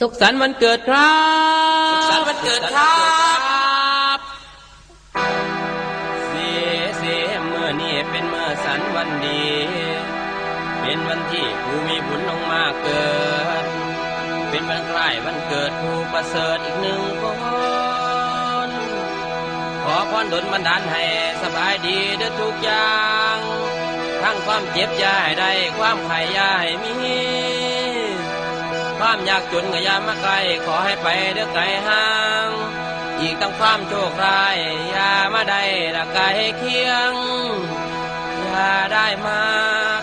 สุขสันต์วันเกิดครับ สุขสันต์วันเกิดครับเสียเสียเมื่อนี่เป็นเมื่อสันวันดี เป็นวันที่ผู้มีบุญลงมาเกิด เป็นวันคล้วันเกิดผู้ประเสริฐอีกหนึ่งคนขอพรดลบันดาลให้สบายดีเด้อทุกอย่าง ทั้งความเจ็บยาให้ได้ความไข่ยาให้มี ความยากจนก็ยามาไกลขอให้ไปเด้อไกลห่าง อีกทั้งความโชคร้ายยามาได้ละไกลเคียงอย่าได้มา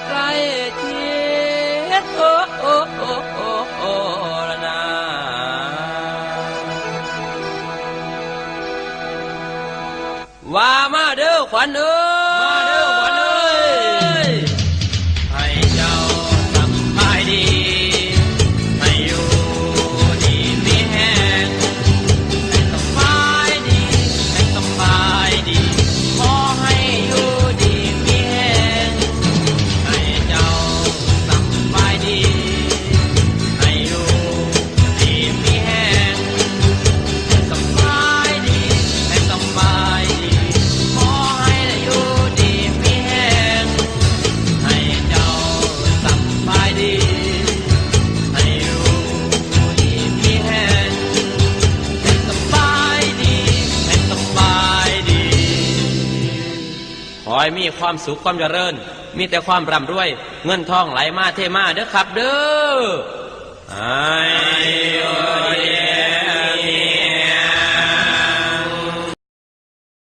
ใกล้เทียดโอ้โอ้โอ้โอ้โอ้ละนาว่ามาเด้อขวัญเอ้ ขอให้มีความสุขความเจริญ มีแต่ความร่ำรวย เงินทองไหลมาเทมาเด้อครับ เด้อ